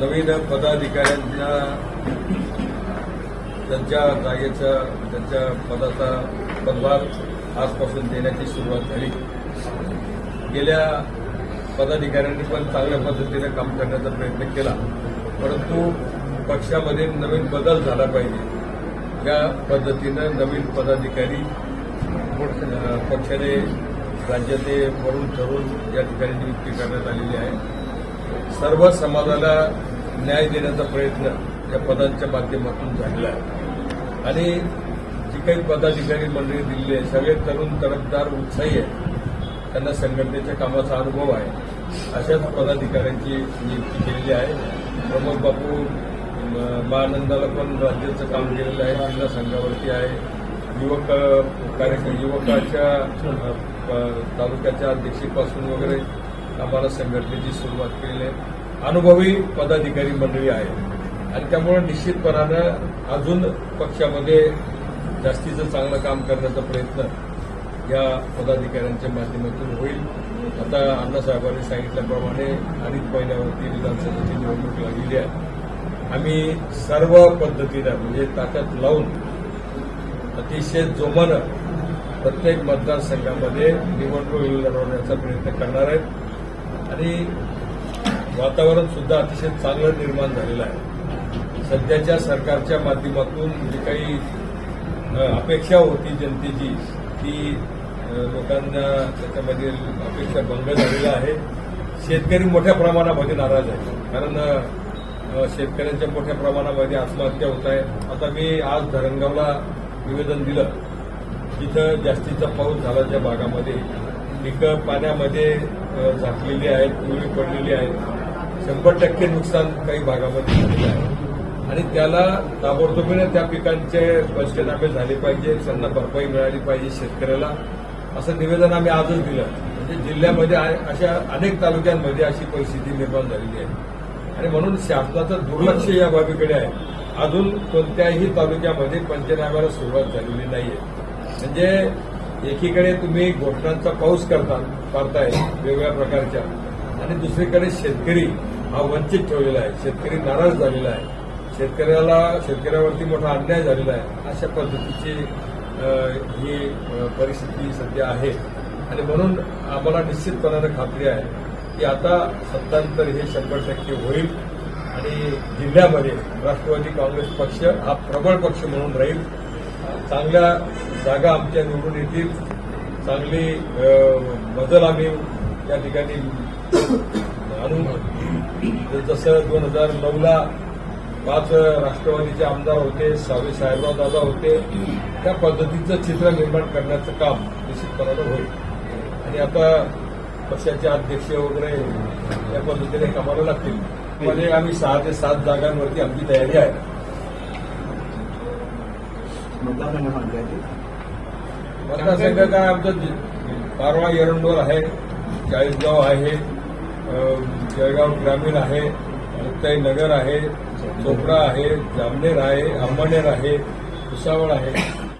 नवीन पदाधिकाऱ्यांना त्यांच्या जागेचा त्यांच्या पदाचा पदभार आजपासून देण्याची सुरुवात झाली. गेल्या पदाधिकाऱ्यांनी पण चांगल्या पद्धतीने काम करण्याचा प्रयत्न केला. परंतु पक्षामध्ये नवीन बदल झाला पाहिजे. या पद्धतीनं नवीन पदाधिकारी पक्षाने राज्याचे वरून ठरून या ठिकाणी नियुक्ती करण्यात आलेली आहे. सर्व समाजाला न्याय देण्याचा प्रयत्न या पदांच्या माध्यमातून झालेला आहे. आणि जी काही पदाधिकारी मंडळी दिलेली आहे सगळे तरुण तरफदार उत्साही आहेत. त्यांना संघटनेच्या कामाचा अनुभव आहे. अशाच पदाधिकाऱ्यांची नियुक्ती केलेली आहे. प्रमोद बापू महानंदाला पण राज्याचं काम केलेलं आहे. जिल्हा संघावरती आहे. युवक कार्यक्रम युवकाच्या प- तालुक्याच्या अध्यक्षीपासून वगैरे आम्हाला संघटनेची सुरुवात केलेली आहे अनुभवी पदाधिकारी मंडळी आहे आणि त्यामुळे निश्चितपणानं अजून पक्षामध्ये जास्तीचं चांगलं काम करण्याचा प्रयत्न या पदाधिकाऱ्यांच्या माध्यमातून होईल. आता अण्णासाहेबांनी सांगितल्याप्रमाणे अडीच महिन्यावरती विधानसभेची निवडणूक लागलेली आहे. आम्ही सर्व पद्धतीनं म्हणजे ताकद लावून अतिशय जोमानं प्रत्येक मतदारसंघामध्ये निवडणूक लढवण्याचा प्रयत्न करणार आहेत. आणि वातावरण सुद्धा अतिशय चांगलं निर्माण झालेलं आहे. सध्याच्या सरकारच्या माध्यमातून जी काही अपेक्षा होती जनतेची ती लोकांना त्याच्यामध्ये अपेक्षा भंग झालेला आहे शेतकरी मोठ्या प्रमाणामध्ये नाराज आहे कारण शेतकऱ्यांच्या मोठ्या प्रमाणामध्ये आत्महत्या होत आहे. आता मी आज धरणगावला निवेदन दिलं. जिथं जास्तीचा पाऊस झाला त्या भागामध्ये. पिकं पाण्यामध्ये झाकलेली आहेत पिवळी पडलेली आहेत. शंभर टक्के नुकसान काही भागामध्ये झालेलं आहे. आणि त्याला ताबडतोबीने त्या पिकांचे पंचनामे झाले पाहिजे त्यांना भरपाई मिळाली पाहिजे शेतकऱ्याला. असं निवेदन आम्ही आजच दिलं. म्हणजे जिल्ह्यामध्ये अशा अनेक तालुक्यांमध्ये अशी परिस्थिती निर्माण झालेली आहे. आणि म्हणून शासनाचं दुर्लक्ष या बाबीकडे आहे. अजून कोणत्याही तालुक्यामध्ये पंचनाम्याला सुरुवात झालेली नाहीये. म्हणजे एकीकडे तुम्ही घोषणांचा पाऊस करता करताय वेगवेगळ्या प्रकारच्या. आणि दुसरीकडे शेतकरी हा वंचित ठेवलेला आहे. शेतकरी नाराज झालेला आहे. शेतकऱ्याला शेतकऱ्यावरती मोठा अन्याय झालेला आहे. अशा पद्धतीची ही परिस्थिती सध्या आहे. आणि म्हणून आम्हाला निश्चितपणानं खात्री आहे की आता सत्तांतर हे शंभर टक्के होईल. आणि जिल्ह्यामध्ये राष्ट्रवादी काँग्रेस पक्ष हा प्रबळ पक्ष म्हणून राहील. चांगल्या जागा आमच्या निवडून येतील. चांगली बदल आम्ही या ठिकाणी आणू जसं दोन हजार नऊला पाच राष्ट्रवादीचे आमदार होते सावे साहेबराव दादा होते त्या पद्धतीचं चित्र निर्माण करण्याचं काम निश्चितपणानं होईल. आणि आता पक्षाचे अध्यक्ष वगैरे या पद्धतीने कामाला लागतील. मध्ये आम्ही सहा ते सात जागांवरती आमची तयारी आहे. मतदारसंघ काय आमचं पारवा एरंडोल आहे चाळीसगाव आहे जळगाव ग्रामीण आहे मुक्ताई नगर आहे चोपडा आहे जामनेर आहे अंबनेर आहे भुसावळ आहे.